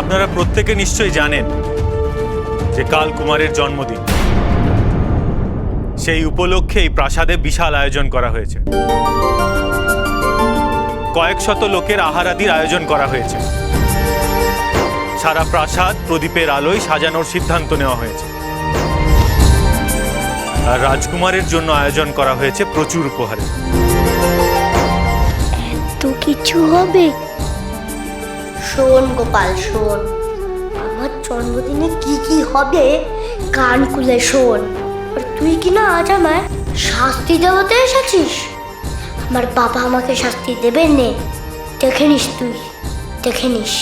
আপনারা প্রত্যেকে নিশ্চয়ই জানেন যে কাল কুমারের জন্মদিন। সেই উপলক্ষে এই প্রাসাদে বিশাল আয়োজন করা হয়েছে। কয়েক শত লোকের আহারাদির আয়োজন করা হয়েছে। সারা প্রাসাদ প্রদীপের আলোয় সাজানোর সিদ্ধান্ত নেওয়া হয়েছে। আর রাজকুমারের জন্য আয়োজন করা হয়েছে প্রচুর উপহারের তো কিছু হবে? শোন গোপাল শোন। আমার জন্মদিনে কি কি হবে কান খুলে শোন। আর তুই কি না আজ আমায় শাস্তি দেওয়াতে এসেছিস? আমার বাবা আমাকে শাস্তি দেবে নে। দেখে নিস তুই দেখে নিস।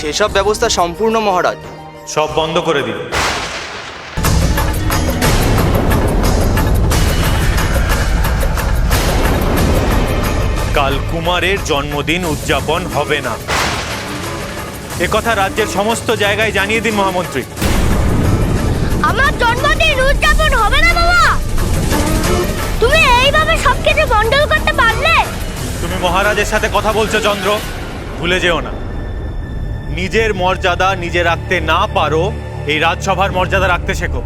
সেসব ব্যবস্থা সম্পূর্ণ মহারাজ। সব বন্ধ করে দিন। কাল কুমারের জন্মদিন উদযাপন হবে না। একথা রাজ্যের সমস্ত জায়গায় জানিয়ে দিন মহামন্ত্রী। আমার জন্মদিন উদযাপন হবে না বাবা। তুমি এইভাবে সবকিছু মন্ডল করতে পারলে? তুমি মহারাজের সাথে কথা বলছো চন্দ্র। ভুলে যেও না। নিজের মর্যাদা নিজে রাখতে না পারো এই রাজসভার মর্যাদা রাখতে শেখো।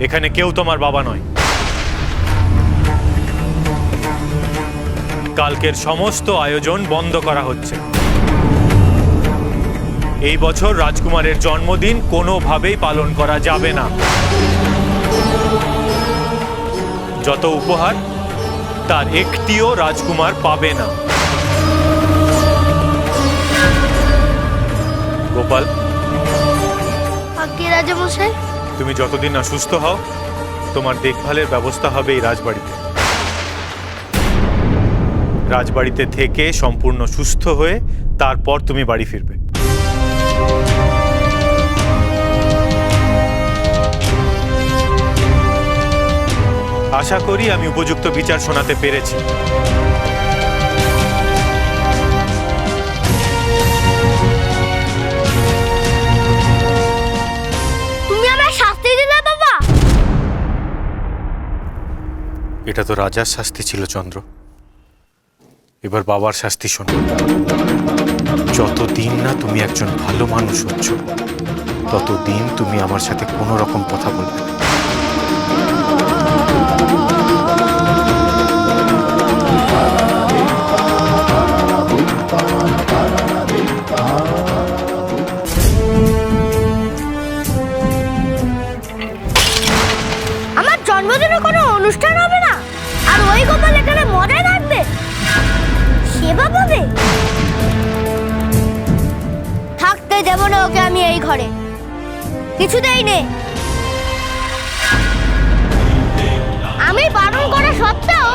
এখানে কেউ তোমার বাবা নয়। কালকের সমস্ত আয়োজন বন্ধ করা হচ্ছে। এই বছর রাজকুমারের জন্মদিন কোনোভাবেই পালন করা যাবে না। যত উপহার তার একটিও রাজকুমার পাবে না। গোপাল। রাজামশাই। তুমি যতদিন না সুস্থ হও তোমার দেখভালের ব্যবস্থা হবে এই রাজবাড়িতে। রাজবাড়িতে থেকে সম্পূর্ণ সুস্থ হয়ে তারপর তুমি বাড়ি ফিরবে। আশা করি আমি উপযুক্ত বিচার শোনাতে পেরেছি। তুমি আমায় শাস্তি দিলে বাবা? এটা তো রাজার শাস্তি ছিল চন্দ্র। এবার বাবার শাস্তি শোনো। যতদিন না তুমি একজন ভালো মানুষ হচ্ছ ততদিন তুমি আমার সাথে কোনো রকম কথা বলবে না। দেব না ওকে আমি এই ঘরে? কিছুতেই নে আমি বারণ করা সত্ত্বেও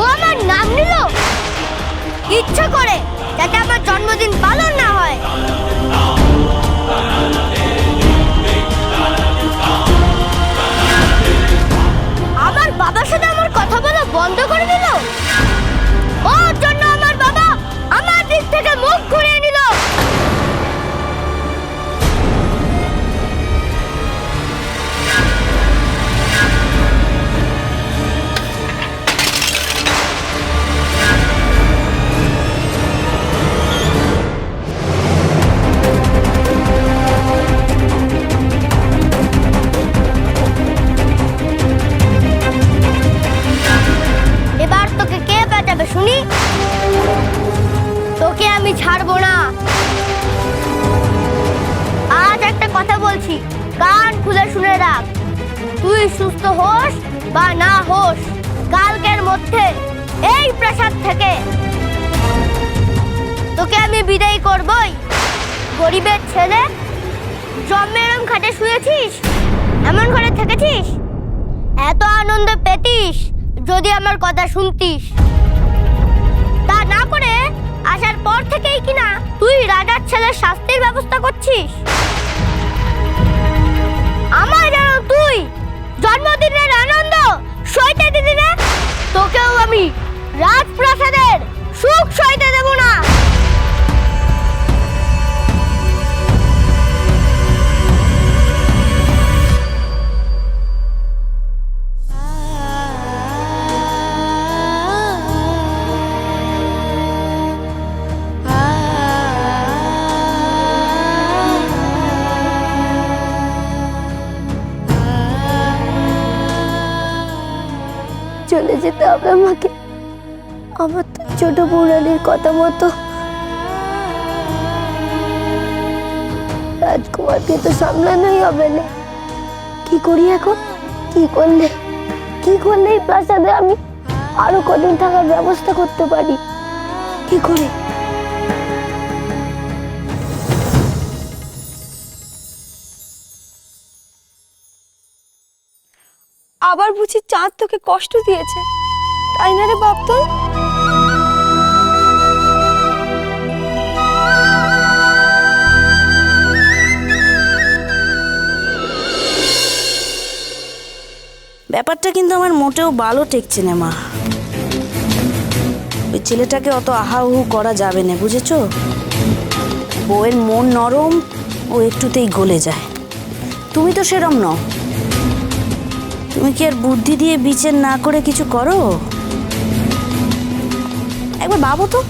ও আমার নাম নিল। ইচ্ছা করে যাতে আমার জন্মদিন পালন না হয়। আমার বাবার সাথে আমার কথা বলা বন্ধ করে দিল? তুই সুস্থ হোস বা না হোস, কালকের মধ্যে এই প্রাসাদ থেকে তোকে আমি বিদায় করবই। গরিবের ছেলে, জন্মে খাটে শুয়েছিস? এমন ঘরে থেকেছিস? এত আনন্দ পেতিস যদি আমার কথা শুনতিস। তা না করে আসার পর থেকেই কিনা তুই রাজার ছেলের শাস্তির ব্যবস্থা করছিস? আমার যেন তুই জন্মদিনের আনন্দ সইতে দিদি রে তোকেও আমি রাজপ্রাসাদের সুখ সইতে দেব না। যেতে হবে আমাকে। আমার তো ছোট বৌরানির কথা মতো। রাজকুমারকে তো সামলানোই হবে না। কি করি এখন? কি করলে? কি করলে এই প্রাসাদে আমি আরও কদিন থাকার ব্যবস্থা করতে পারি? কি করে? বুঝি চাঁদ তোকে কষ্ট দিয়েছে। তাই না রে বাপতন? ব্যাপারটা কিন্তু আমার মোটেও ভালো ঠেকছে না, মা। ওই ছেলেটাকে অত আহাউহু করা যাবে না, বুঝেছ? বউয়ের মন নরম, ও একটুতেই গলে যায়। তুমি তো সেরম নও। তুমি কি আর বুদ্ধি দিয়ে বিচার না করে কিছু করো? একবার ভাবো তো।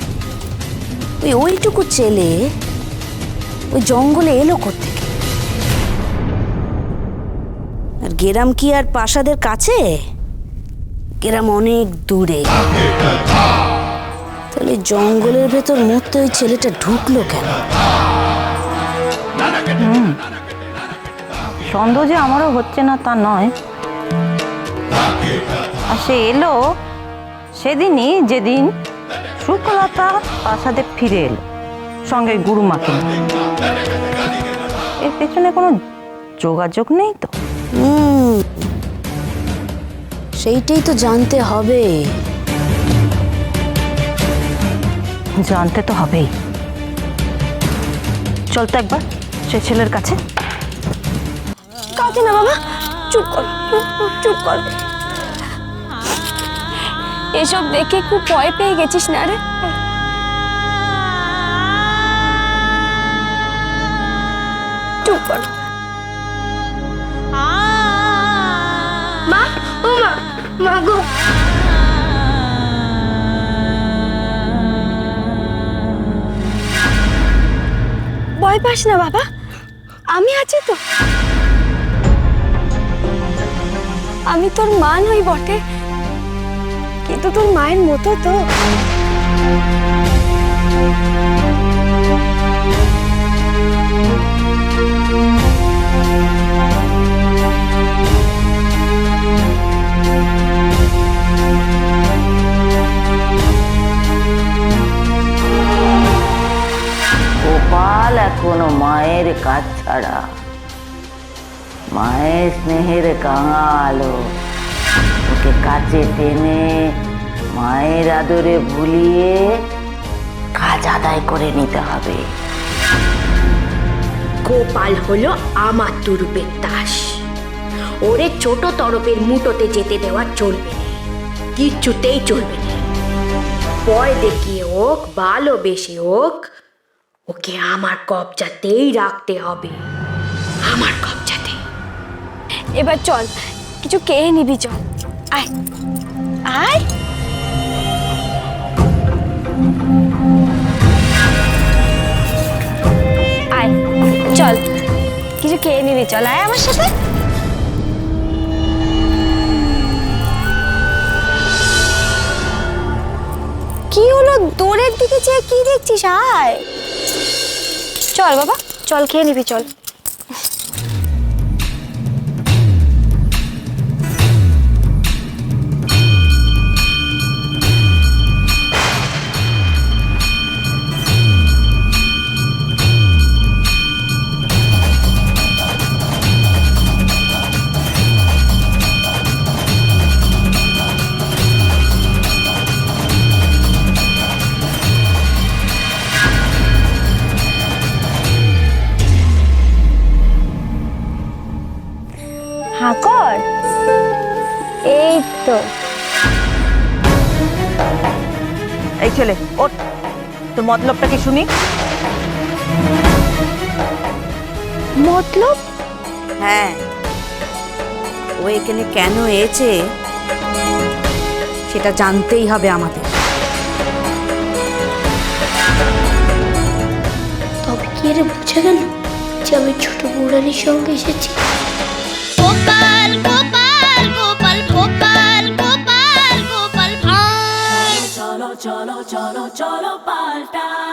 ওই ওইটুকু ছেলে ওই জঙ্গলে এলো কোথেকে আর গেরাম কি আর প্রাসাদের কাছে? গেরাম অনেক দূরে। তাহলে জঙ্গলের ভেতর মরতে ওই ছেলেটা ঢুকলো কেন? সন্দেহ যে আমারও হচ্ছে না তা নয়। আর সে এলো সেদিনই যেদিন শুক্লতা প্রাসাদে ফিরে এলো সঙ্গে গুরুমাকে এর পেছনে কোনো যোগাযোগ নেই তো? সেইটাই তো জানতে হবে। জানতে তো হবেই। চল তো একবার সে ছেলের কাছে। কাঁদে না বাবা চুপ কর চুপ কর। এসব দেখে খুব ভয় পেয়ে গেছিস না রে? মা গো। ভয় পাস না বাবা, আমি আছি তো। আমি তোর মা নই বটে। কিন্তু তোর মায়ের মতো তো। গোপাল এখনও মায়ের কাজ ছাড়া। মায়ের স্নেহের কাঙালো ওকে কাছে টেনে মায়ের আদরে ভুলিয়ে কাজ আদায় করে নিতে হবে। গোপাল হলো আমার তুরুপের দাস। ওরে ছোট তরফের মুটোতে যেতে দেওয়া চলবে না। কিচ্ছুতেই চলবে না। ভয় দেখিয়ে হোক ভালোবেসে হোক ওকে আমার কবজাতেই রাখতে হবে। আমার কবজাতে। এবার চল কিছু কে নিবি চল আয়। আয়। চল। কিছু খেয়ে নিবি, চল। আয় আমার সাথে। কি হলো? দৌড়ের দিকে চেয়ে কি দেখছিস? আয়। চল বাবা, চল, খেয়ে নিবি, চল। এই তো এই ছেলে ওঠ। তোর মতলবটা কি শুনি? মতলব? হ্যাঁ। ও এখানে কেন এসেছে সেটা জানতেই হবে আমাদের। তবে কি এর বুঝে গেল যে আমি ছোট বৌরানির সঙ্গে এসেছি? Cholo, cholo, cholo, paltai.